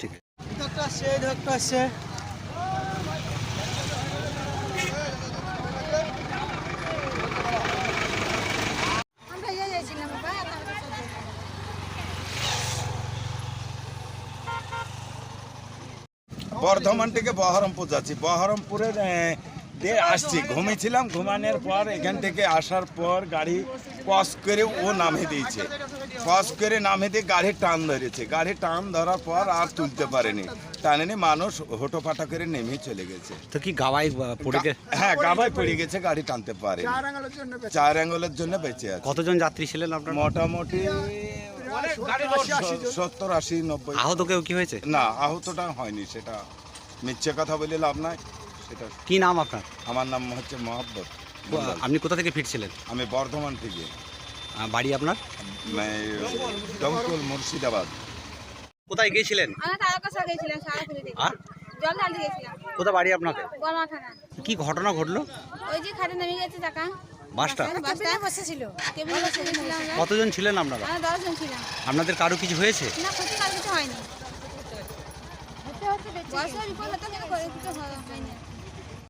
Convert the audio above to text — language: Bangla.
ঠিক। আসছে আসছে ইয়ে। বর্ধমান থেকে বহরমপুর যাচ্ছি। বহরমপুরে দিয়ে আসছি। ঘুমিয়েছিলাম ঘুমানোর পর এখান থেকে আসার পর গাড়ি ক্রস করে ও নামে দিয়েছে। ক্রস করে নামে দিয়ে গাড়ি টান ধরেছে। গাড়ি টান ধরার পর আর তুলতে পারেনি। টানেনি মানুষ হোটোপাটা করে নেমে চলে গেছে। তো কি গাওয়াই পড়ে গেছে? হ্যাঁ গাবায় পড়ে গেছে গাড়ি টানতে পারে চার অ্যাঙ্গলের জন্য বেঁচে আছে। কতজন যাত্রী ছিলেন আপনার? মোটামুটি সত্তর আশি নব্বই। আহত কেউ কি হয়েছে? না আহতটা হয়নি সেটা মিথ্যে কথা বলে লাভ নাই। সেটা কি নাম আপনার? আমার নাম হচ্ছে মহব্বত। আপনি কোথা থেকে ফিরছিলেন? আমি বর্ধমান থেকে। বাড়ি আপনার? মুর্শিদাবাদ। কোথায় গিয়েছিলেন? আমরা তারকাশা গেছিলাম আর? জল ঢালতে গেছিলাম কোথায় বাড়ি আপনাকে বর্মা কি ঘটনা ঘটলো? ওই যে খাটে নেমে গেছে টাকা বাসটা? বাসটা? বসেছিল। কেবিনে বসেছিলাম কতজন ছিলেন আপনারা? আমরা ছিলাম। আপনাদের কারও কিছু হয়েছে? না ক্ষতি কার কিছু হয়নি। বয়সের রিপোর্ট হতো কিন্তু করে কিছু হয়নি।